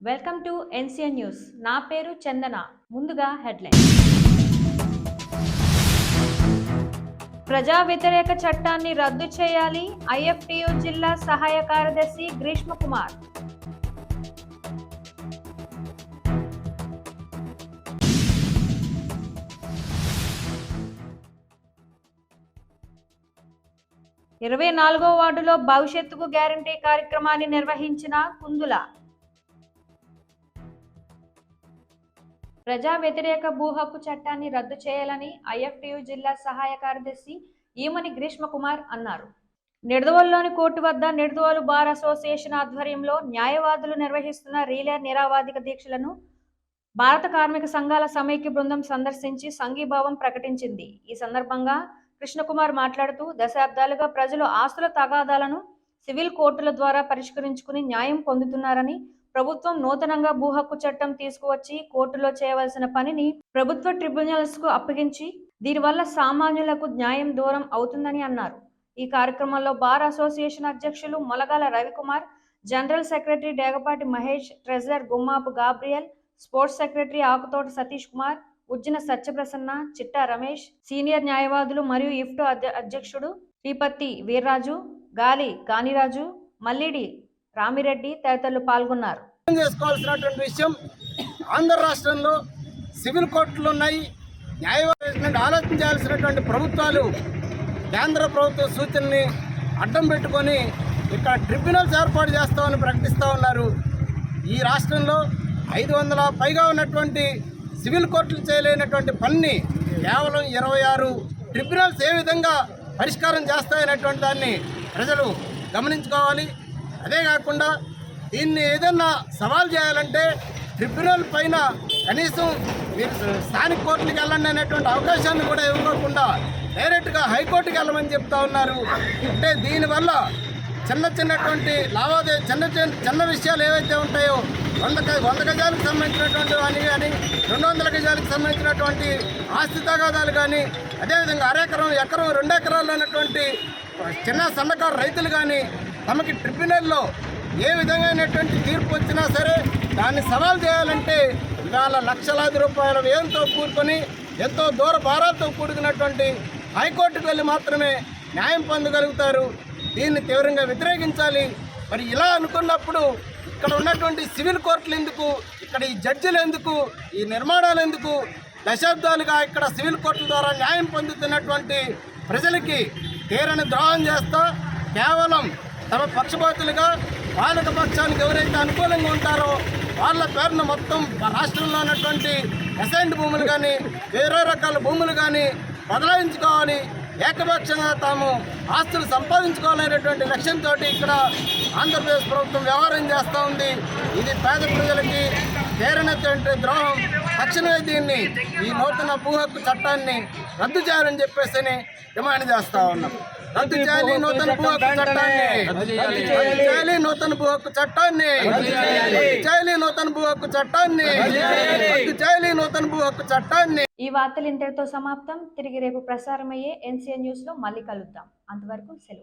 Welcome to NCN news. నా పేరు చందన. ముందుగా హెడ్లైన్. ప్రజా వ్యతిరేక చట్టాన్ని రద్దు చేయాలి. ఐఎఫ్టియు జిల్లా సహాయ కార్యదర్శి గ్రీష్మ కుమార్. ఇరవై నాలుగో వార్డులో భవిష్యత్తుకు గ్యారంటీ కార్యక్రమాన్ని నిర్వహించిన కుందుల. ప్రజా వ్యతిరేక భూ హక్కు చట్టాన్ని రద్దు చేయాలని ఐఎఫ్టియు జిల్లా సహాయ కార్యదర్శి ఈమని గ్రీష్మ కుమార్ అన్నారు. నిడదవోలులోని కోర్టు వద్ద నిడదవోలు బార్ అసోసియేషన్ ఆధ్వర్యంలో న్యాయవాదులు నిర్వహిస్తున్న రీలే నిరావాదిక దీక్షలను భారత కార్మిక సంఘాల సమైక్య బృందం సందర్శించి సంఘీభావం ప్రకటించింది. ఈ సందర్భంగా కృష్ణకుమార్ మాట్లాడుతూ దశాబ్దాలుగా ప్రజలు ఆస్తుల తగాదాలను సివిల్ కోర్టుల ద్వారా పరిష్కరించుకుని న్యాయం పొందుతున్నారని ప్రభుత్వం నూతనంగా భూ హక్కు చట్టం తీసుకువచ్చి కోర్టులో చేయవలసిన పనిని ప్రభుత్వ ట్రిబ్యునల్స్కు అప్పగించి దీనివల్ల సామాన్యులకు న్యాయం దూరం అవుతుందని అన్నారు. ఈ కార్యక్రమంలో బార్ అసోసియేషన్ అధ్యక్షులు Molagala Ravikumar general secretary Degapati Mahesh treasurer Gummapu Gabriel sports secretary Akuthota Satish Kumar Ujjina Satyaprasanna Chitta Ramesh senior న్యాయవాదులు మరియు ఇఫ్టో అధ్య- అధ్యక్షుడు శ్రీపత్తి వీర్రాజు గాలి కానిరాజు మల్లిడి రామిరెడ్డి తదితరులు పాల్గొన్నారు. అర్థం చేసుకోవాల్సినటువంటి విషయం ఆంధ్ర రాష్ట్రంలో సివిల్ కోర్టులు ఉన్నాయి. న్యాయవాద ఆలోచించాల్సినటువంటి ప్రభుత్వాలు కేంద్ర ప్రభుత్వ సూచనని అడ్డం పెట్టుకొని ఇక్కడ ట్రిబ్యునల్స్ ఏర్పాటు చేస్తామని ప్రకటిస్తూ ఉన్నారు. ఈ రాష్ట్రంలో ఐదు వందల పైగా ఉన్నటువంటి సివిల్ కోర్టులు చేయలేనటువంటి పనిని కేవలం ఇరవై ఆరు ట్రిబ్యునల్స్ ఏ విధంగా పరిష్కారం చేస్తాయనేటువంటి దాన్ని ప్రజలు గమనించుకోవాలి. అదే కాకుండా దీన్ని ఏదన్నా సవాల్ చేయాలంటే ట్రిబ్యునల్ పైన కనీసం మీరు స్థానిక కోర్టులకు వెళ్ళండి అనేటువంటి అవకాశాన్ని కూడా ఇవ్వకుండా డైరెక్ట్గా హైకోర్టుకి వెళ్ళమని చెప్తా ఉన్నారు. అంటే దీనివల్ల చిన్న చిన్నటువంటి లావాదేవీ చిన్న చిన్న చిన్న విషయాలు ఏవైతే ఉంటాయో వంద వంద గజాలకు సంబంధించినటువంటి అని కానీ రెండు వందల గజాలకు సంబంధించినటువంటి ఆస్తి తగాదాలు కానీ అదేవిధంగా అరెకరం ఎకరం రెండు ఎకరాలు ఉన్నటువంటి చిన్న సన్నకారు రైతులు కానీ తమకి ట్రిబ్యునల్లో ఏ విధమైనటువంటి తీర్పు వచ్చినా సరే దాన్ని సవాల్ చేయాలంటే ఇవాళ లక్షలాది రూపాయల వ్యయంతో కూడుకొని ఎంతో దూర భారాలతో కూడుకున్నటువంటి హైకోర్టుకు వెళ్ళి మాత్రమే న్యాయం పొందగలుగుతారు. దీన్ని తీవ్రంగా వ్యతిరేకించాలి. మరి ఇలా అనుకున్నప్పుడు ఇక్కడ ఉన్నటువంటి సివిల్ కోర్టులు ఎందుకు? ఇక్కడ ఈ జడ్జిలు ఎందుకు? ఈ నిర్మాణాలు ఎందుకు? దశాబ్దాలుగా ఇక్కడ సివిల్ కోర్టుల ద్వారా న్యాయం పొందుతున్నటువంటి ప్రజలకి తీరని ద్రోహం చేస్తా కేవలం తమ పక్షపాతులుగా పాలక పక్షానికి ఎవరైతే అనుకూలంగా ఉంటారో వాళ్ళ పేరున మొత్తం రాష్ట్రంలో ఉన్నటువంటి అసైన్డ్ భూములు కానీ వేరే రకాల భూములు కానీ బదలాయించుకోవాలి. ఏకపక్షంగా తాము ఆస్తులు సంపాదించుకోవాలనేటువంటి లక్ష్యంతో ఇక్కడ ఆంధ్రప్రదేశ్ ప్రభుత్వం వ్యవహారం చేస్తూ ఉంది. ఇది పేద ప్రజలకి చేరినటువంటి ద్రోహం. తక్షణమే దీన్ని ఈ నూతన భూ హక్కు చట్టాన్ని రద్దు చేయాలని చెప్పేసి డిమాండ్ చేస్తూ ఉన్నాం. రద్దు చేయాలి నూతన భూ హక్కు చట్టాన్ని. రద్దు చేయాలి నూతన భూ హక్కు చట్టాన్ని. రద్దు చేయాలి నూతన భూ హక్కు చట్టాన్ని. రద్దు చేయాలి నూతన భూ హక్కు చట్టాన్ని. ఈ వార్తలు ఇంతటితో సమాప్తం. తిరిగి రేపు ప్రసారమయ్యే ఎన్సీఎన్ న్యూస్లో మళ్ళీ కలుద్దాం. అంతవరకు సెలవు.